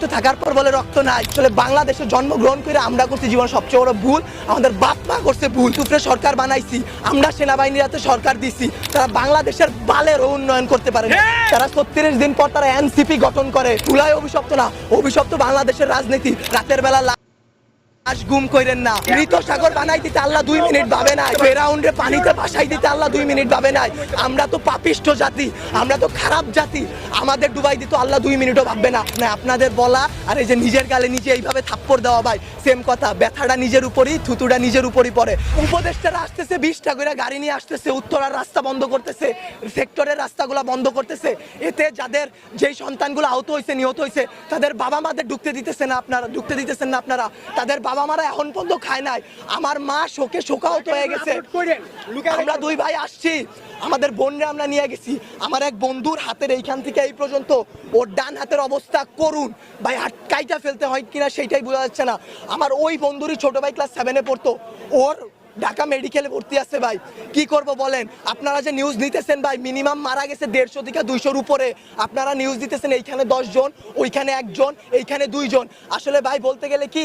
তো থাকার পর বলে রক্ত নাই। আসলে বাংলাদেশে জন্মগ্রহণ করে আমরা করছি জীবন সবচেয়ে বড় ভুল। আমাদের বাপ মা করছে ভুল। টুকরে সরকার বানাইছি। আমরা সেনাবাহিনীর হাতে সরকার দিছি। তারা বাংলাদেশের বালের উন্নয়ন করতে পারে। তারা ছত্রিশ দিন পর তারা এনসিপি গঠন করে। তুলায় অভিশপ্ত না। অভিশপ্ত বাংলাদেশের রাজনীতি। রাতের বেলা লাশ গুম কইরেন না। মৃত সাগর বানাই দিতে আল্লাহ দুই মিনিট ভাবে নাই। ফেরাউন্ডে পানিতে ভাসাই দিতে আল্লাহ দুই মিনিট ভাবে নাই। আমরা তো পাপিষ্ঠ জাতি আমরা তো খারাপ জাতি। আমাদের ডুবাই দিতে আল্লাহ দুই মিনিটও ভাববে না। না আপনাদের বলা আর এই যে নিজের গালে নিজে এইভাবে থাপ্পড় দেওয়া ভাই সেম কথা। ব্যথাটা নিজের উপরই থুতুটা নিজের উপরই পড়ে। উপদেষ্টারা আসতেছে বিশটা করে গাড়ি নিয়ে আসতেছে উত্তরার রাস্তা বন্ধ করতেছে সেক্টরের রাস্তাগুলো বন্ধ করতেছে। এতে যাদের যেই সন্তানগুলো আহত হয়েছে নিহত হয়েছে তাদের বাবা মাদের ঢুকতে দিতেছে না আপনারা ঢুকতে দিতেছেন না আপনারা। তাদের বাবা মারা এখন পর্যন্ত খায় নাই। আমার মা শোকে শোকাহত হয়ে গেছে। আমরা দুই ভাই আসছি। আমাদের বোনরা আমরা নিয়ে গেছি। আমার এক বন্ধুর হাতের এইখান থেকে এই পর্যন্ত ওর ডান হাতের অবস্থা করুন। ভাই হাত কাইটা ফেলতে হয় কিনা সেইটাই বোঝা যাচ্ছে না। আমার ওই বন্ধুরই ছোট ভাই ক্লাস সেভেনে পড়তো। ওর ঢাকা মেডিকেলে ভর্তি আছে ভাই। কি করব বলেন? আপনারা যে নিউজ নিতেছেন ভাই মিনিমাম মারা গেছে দেড়শো থেকে দুইশোর উপরে। আপনারা নিউজ দিতেছেন এইখানে জন ওইখানে একজন এইখানে দুইজন। আসলে ভাই বলতে গেলে কি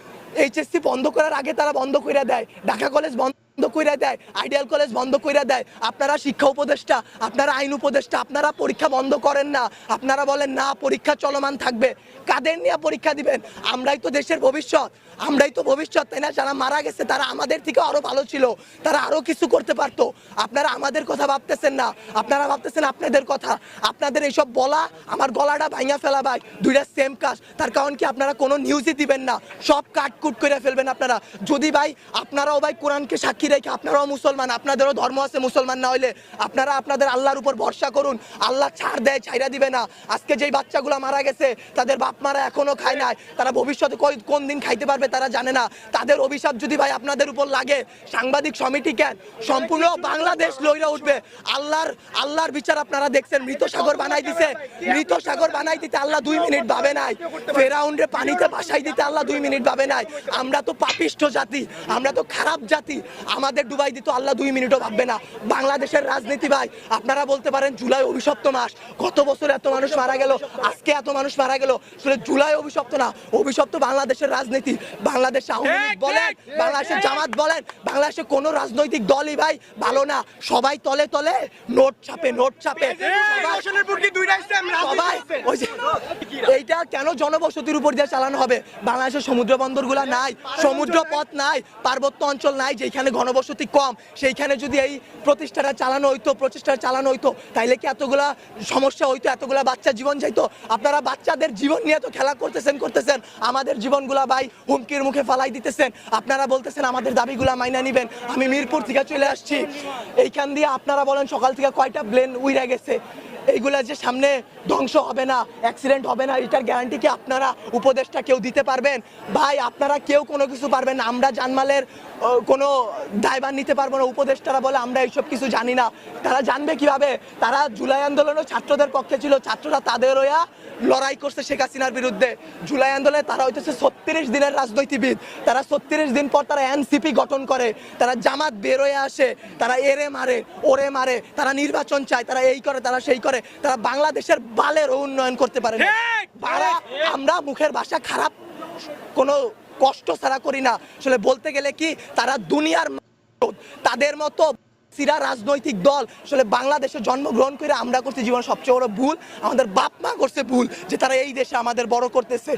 এইচএসসি বন্ধ করার আগে তারা বন্ধ করে দেয়। ঢাকা কলেজ বন্ধ করে দেয়। আইডিয়াল কলেজ বন্ধ করে দেয়। আপনারা শিক্ষা উপদেষ্টা, আপনারা আইন উপদেষ্টা, আপনারা পরীক্ষা বন্ধ করেন না। আপনারা বলেন, না, পরীক্ষা চলমান থাকবে। কাদের নিয়ে পরীক্ষা দিবেন? আমরাই তো দেশের ভবিষ্যৎ। আমরাই তো ভবিষ্যৎ, তাই না? যারা মারা গেছে, তারা আমাদের থেকে আরও ভালো ছিল। তারা আরও কিছু করতে পারতো। আপনারা আমাদের কথা ভাবতেছেন না। আপনারা ভাবতেছেন আপনাদের কথা। আপনাদের এইসব বলা, আমার গলাটা ভাঙা ফেলা ভাই। দুইটা সেম কাজ। তার কারণ কি, আপনারা কোনো নিউজই দিবেন না। সব কাটকুট করে ফেলবেন আপনারা। যদি ভাই, আপনারাও ভাই কোরআনকে সাক্ষী রেখে, আপনারাও মুসলমান, আপনাদেরও ধর্ম আছে মুসলমান না হইলে, আপনারা আপনাদের আল্লাহর উপর ভরসা করুন। আল্লাহ ছাড় দেয় ছাইরা দিবে না। আজকে যেই বাচ্চাগুলো মারা গেছে, তাদের বাপ মারা এখনও খায় নাই। তারা ভবিষ্যতে কোন দিন খাইতে পারবে তারা জানে না। তাদের অভিশাপ যদি ভাই আপনাদের উপর লাগে, সাংবাদিক সমিতি কেন সম্পূর্ণ বাংলাদেশ লইরা উঠবে। আল্লাহর আল্লাহর বিচার আপনারা দেখছেন, মৃত সাগর বানাই দিছে। মৃত সাগর বানাই দিতে আল্লাহ দুই মিনিট ভাবে নাই। ফেরাউন্ডে পানিতে ভাসাই দিতে আল্লাহ দুই মিনিট ভাবে নাই। আমরা তো পাপিষ্ঠ জাতি, আমরা তো খারাপ জাতি। আমাদের ডুবাই দিত আল্লাহ দুই মিনিটও ভাববে না। বাংলাদেশের রাজনীতি ভাই, আপনারা বলতে পারেন জুলাই অভিশপ্ত মাস। গত বছর এত মানুষ মারা গেল? আজকে এত মানুষ মারা গেল? আসলে জুলাই অভিশপ্ত না, অভিশপ্ত বাংলাদেশের রাজনীতি। বাংলাদেশ আওয়ামী লীগ বলেন বাংলাদেশের জামাত বলেন বাংলাদেশে কোনো রাজনৈতিক দলই ভাই ভালো না সবাই তলে তলে নোট ছাপে নোট ছাপে সবাই- ওই যে কেন জনবসতির উপর দিয়ে চালানো হবে? বাংলাদেশের সমুদ্র বন্দরগুলা নাই, সমুদ্র পথ নাই, পার্বত্য অঞ্চল নাই, যেখানে ঘনবসতি কম, সেইখানে যদি এই প্রতিষ্ঠাটা চালানো হইতো প্রচেষ্টা চালানো হইতো, তাইলে কি এতগুলা সমস্যা হইতো, এতগুলা বাচ্চা জীবন যাইতো? আপনারা বাচ্চাদের জীবন নিয়ে তো খেলা করতেছেন করতেছেন, আমাদের জীবনগুলা ভাই হুমকির মুখে ফালাই দিতেছেন। আপনারা বলতেছেন, আমাদের দাবিগুলা মাইনা নিবেন। আমি মিরপুর থেকে চলে আসছি। এইখান দিয়ে আপনারা বলেন, সকাল থেকে কয়টা প্লেন উইরা গেছে? এইগুলা যে সামনে ধ্বংস হবে না অ্যাক্সিডেন্ট হবে না, এটার গ্যারান্টি কি আপনারা উপদেশটা কেউ দিতে পারবেন? ভাই, আপনারা কেউ কোনো কিছু পারবেন না, আমরা জানমালের কোনো দায়ভার নিতে পারব না, উপদেষ্টারা বলে আমরা এইসব কিছু জানি না। তারা জানবে কীভাবে? তারা জুলাই আন্দোলনও ছাত্রদের পক্ষে ছিল, ছাত্ররা তাদের হইয়া লড়াই করছে শেখ হাসিনার বিরুদ্ধে। জুলাই আন্দোলনে তারা হইতেছে ছত্রিশ দিনের রাজনীতিবিদ। তারা ছত্রিশ দিন পর তারা এনসিপি গঠন করে। তারা জামাত বের হয়ে আসে, তারা এরে মারে, ওরে মারে, তারা নির্বাচন চায়, তারা এই করে, তারা সেই করে। তারা বাংলাদেশের বালের উন্নয়ন করতে পারে আমরা মুখের ভাষা খারাপ কোনো কষ্ট ছাড়া করি না। আসলে বলতে গেলে কি তারা দুনিয়ার তাদের মতো সিরা রাজনৈতিক দল আসলে বাংলাদেশে জন্মগ্রহণ করে আমরা করছি জীবন সবচেয়ে বড় ভুল আমাদের বাপ মা করছে ভুল যে তারা এই দেশে আমাদের বড় করতেছে।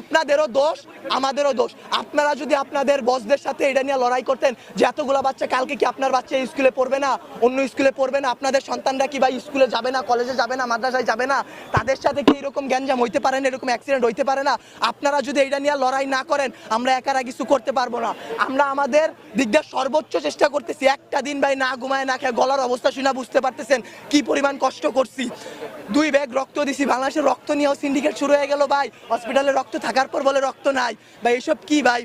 আপনাদেরও দোষ, আমাদেরও দোষ। আপনারা যদি আপনাদের বসদের সাথে এটা নিয়ে লড়াই করতেন, যে এতগুলো বাচ্চা, কালকে কি আপনার বাচ্চা স্কুলে পড়বে না, অন্য স্কুলে পড়বে না, আপনাদের সন্তানরা কি ভাই স্কুলে যাবে না কলেজে যাবে না, মাদ্রাসায় যাবে না, তাদের সাথে কি এরকম গ্যাঞ্জাম হইতে পারে না, এরকম অ্যাক্সিডেন্ট হইতে পারে না? আপনারা যদি এটা নিয়ে লড়াই না করেন, আমরা একারা কিছু করতে পারব না। আমরা আমাদের দিক দিয়ে সর্বোচ্চ চেষ্টা করতেছি, একটা দিন ভাই না ঘুমায়, না খেয়ে গলার অবস্থা শুনে বুঝতে পারতেছেন কি পরিমাণ কষ্ট করছি। দুই ব্যাগ রক্ত দিছি, বাংলাদেশের রক্ত নিয়েও সিন্ডিকেট শুরু হয়ে গেল ভাই হসপিটালে রক্ত থাকার পর বলে রক্ত নাই। বা এসব কি ভাই?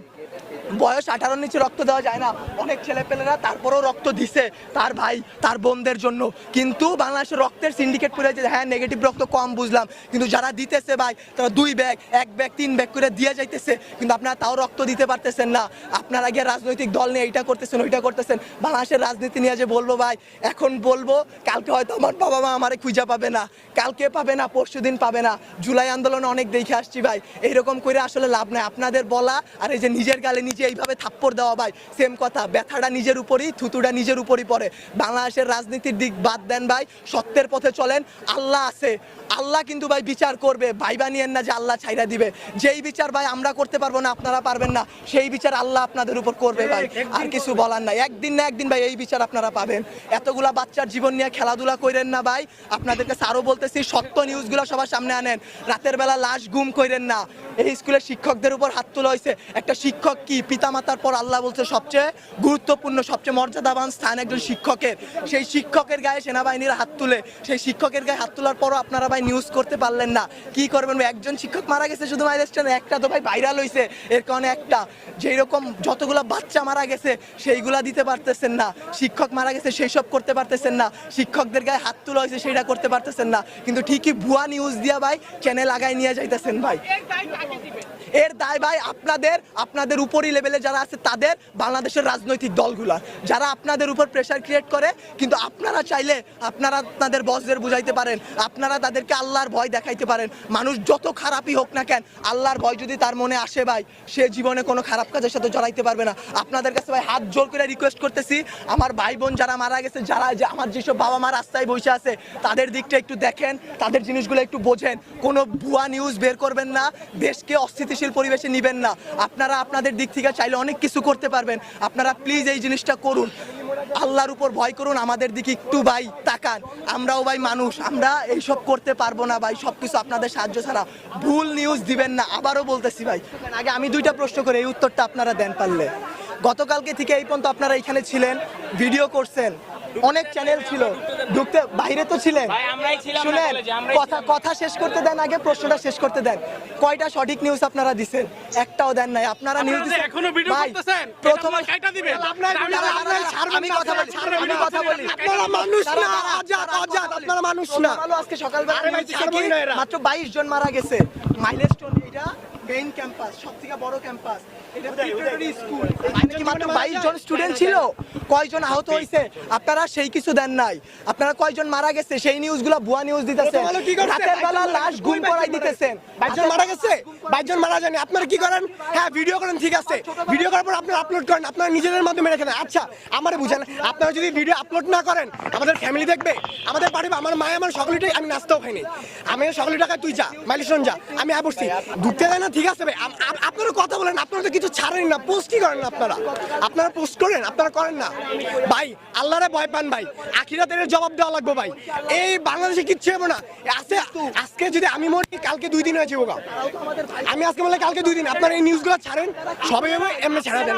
বয়স আঠারোর নিচে রক্ত দেওয়া যায় না। অনেক ছেলেপেলেরা তারপরেও রক্ত দিছে তার ভাই, তার বোনদের জন্য। কিন্তু বাংলাদেশের রক্তের সিন্ডিকেট করে যে হ্যাঁ নেগেটিভ রক্ত কম বুঝলাম। কিন্তু যারা দিতেছে ভাই, তারা দুই ব্যাগ, এক ব্যাগ, তিন ব্যাগ করে দিয়ে যাইতেছে। কিন্তু আপনারা তাও রক্ত দিতে পারতেছেন না। আপনারা গিয়ে রাজনৈতিক দল নিয়ে এইটা করতেছেন, ওইটা করতেছেন। বাংলাদেশের রাজনীতি নিয়ে যে বলব ভাই, এখন বলব, কালকে হয়তো আমার বাবা মা আমারে খুঁজে পাবে না। কালকে পাবে না, পরশু দিন পাবে না। জুলাই আন্দোলনে অনেক দেখে আসছি ভাই। এইরকম করে আসলে লাভ নাই। আপনাদের বলা আর এই যে নিজের গালে নিজে এইভাবে থাপ্পড় দেওয়া ভাই সেম কথা। ব্যথাটা নিজের উপরই থুতুটা নিজের উপরই পড়ে। বাংলাদেশের রাজনীতির দিক বাদ দেন ভাই সত্যের পথে চলেন। আল্লাহ আছে। আল্লাহ কিন্তু ভাই বিচার করবে। ভাই বানিয়েন না যে আল্লাহ ছাইরা দিবে। যেই বিচার ভাই আমরা করতে পারব না আপনারা পারবেন না সেই বিচার আল্লাহ আপনাদের উপর করবে ভাই। আর কিছু বলার নাই। একদিন না একদিন ভাই এই বিচার আপনারা পাবেন। এতগুলা বাচ্চার জীবন নিয়ে খেলাধুলা করেন না ভাই। আপনাদেরকে আরও বলতেছি সত্য নিউজগুলো সবার সামনে আনেন। রাতের বেলা লাশ গুম করেন না। এই স্কুলের শিক্ষকদের উপর হাত তোলা হয়েছে একটা শিক্ষক কি? পিতামাতার পর আল্লাহ বলছে সবচেয়ে গুরুত্বপূর্ণ, সবচেয়ে মর্যাদাবান স্থান একজন শিক্ষকের। সেই শিক্ষকের গায়ে সেনাবাহিনীর হাত তুলে। সেই শিক্ষকের গায়ে হাত তোলার পরও আপনারা ভাই নিউজ করতে পারলেন না। কি করবেন একজন শিক্ষক মারা গেছে শুধু মাইলেস্টানে একটা তো ভাই ভাইরাল হয়েছে এর কারণে একটা। যেই রকম যতগুলা বাচ্চা মারা গেছে, সেইগুলা দিতে পারতেছেন না। শিক্ষক মারা গেছে সেই সব করতে পারতেছেন না। শিক্ষকদের গায়ে হাত তোলা হয়েছে সেটা করতে পারতেছেন না। কিন্তু ঠিকই ভুয়া নিউজ দিয়া ভাই চ্যানেল আগায় নিয়ে যাইতেছেন ভাই। এর দায় ভাই আপনাদের আপনাদের উপরই লেভেলে যারা আছে তাদের, বাংলাদেশের রাজনৈতিক দলগুলা। যারা আপনাদের উপর প্রেশার ক্রিয়েট করে, কিন্তু আপনারা চাইলে আপনারা আপনাদের বসদের বুঝাইতে পারেন, আপনারা তাদেরকে আল্লাহর ভয় দেখাইতে পারেন। মানুষ যত খারাপই হোক না কেন, আল্লাহর ভয় যদি তার মনে আসে ভাই, সে জীবনে কোনো খারাপ কাজের সাথে জড়াইতে পারবে না। আপনাদের কাছে ভাই হাত জোর করে রিকোয়েস্ট করতেছি, আমার ভাই বোন যারা মারা গেছে, যারা যে আমার যেসব বাবা মা রাস্তায় বসে আছে, তাদের দিকটা একটু দেখেন, তাদের জিনিসগুলো একটু বোঝেন। কোনো ভুয়া নিউজ বের করবেন না, দেশকে অস্থিতিশীল পরিবেশে নিবেন না। আপনারা আপনাদের দিক থেকে চাইলে অনেক কিছু করতে পারবেন। আপনারা প্লিজ এই জিনিসটা করুন। আল্লাহর উপর ভয় করুন, আমাদের দিকে একটু ভাই তাকান। আমরাও ভাই মানুষ, আমরা এইসব করতে পারব না ভাই সব কিছু আপনাদের সাহায্য ছাড়া। ভুল নিউজ দিবেন না, আবারও বলতেছি ভাই। আগে আমি দুইটা প্রশ্ন করে, এই উত্তরটা আপনারা দেন পারলে। গতকালকে থেকে এই পর্যন্ত আপনারা এখানে ছিলেন ভিডিও করছেন। অনেক চ্যানেল ছিল। ঢুকতে বাইরে তো ছিলেন। ভাই, আমরাই ছিলাম না শুনেন কথা কথা শেষ করতে দেন আগে প্রশ্নটা শেষ করতে দেন। কয়টা সঠিক নিউজ আপনারা দিছেন? একটাও দেন নাই। আপনারা নিউজ এখনও ভিডিও করতেছেন, প্রথম কাইটা দিবেন। আপনারা আপনারা- আপনারা- আমি কথা বলি আমি কথা বলি। আপনারা মানুষ না, আজাদ, আজাদ, আপনারা মানুষ না। আজকে সকালবেলা আরে ভাই, নিউজ ছাড়বই দেখি, না এরা। মাত্র বাইশ জন মারা গেছে। মাইলস্টোন এটা মেইন ক্যাম্পাস সব থেকে বড় ক্যাম্পাস এটা প্রিপারেটরি স্কুল এখানে কি মাত্র বাইশ জন স্টুডেন্ট ছিল কয়জন আহত হয়েছে আপনারা সেই কিছু দেন নাই। আপনারা কয়জন মারা গেছে সেই নিউজগুলো ভুয়া নিউজ দিতেছেন। কি রাতের বেলা লাশ গুম করাই দিতেছেন। বাইশজন মারা গেছে? বাইশজন মারা যায়নি। আপনারা কি করেন? হ্যাঁ ভিডিও করেন ঠিক আছে। ভিডিও করার পর আপনারা আপলোড করেন। আপনারা নিজেদের মাধ্যমে রেখে আচ্ছা আমারে বুঝেন আপনারা যদি ভিডিও আপলোড না করেন আমাদের ফ্যামিলি দেখবে আমাদের বাড়ি আমার মায় আমার সকলেটাই আমি নাস্তাও খাইনি আমি সকলে টাকায় তুই যা মাইলিশন যা। আমি ঢুকতে দেয় না ঠিক আছে ভাই আপ- আপ- আপনারা কথা বলেন, আপনারা তো কিছু ছাড়েন না পোস্টই করেন আপনারা। আপনারা পোস্ট করেন, আপনারা করেন না। ভাই, আল্লাহরে ভয় পান ভাই, আখিরাতের জবাব দেওয়া লাগবে ভাই। এই বাংলাদেশে কিচ্ছু হবে না। আছে আজকে যদি আমি মরি, কালকে দুই দিন হয়েছে বোকা আমি আজকে বলে কালকে দুই দিন। আপনারা এই নিউজগুলো ছাড়েন, সবাই এমনি ছাড়া দেন।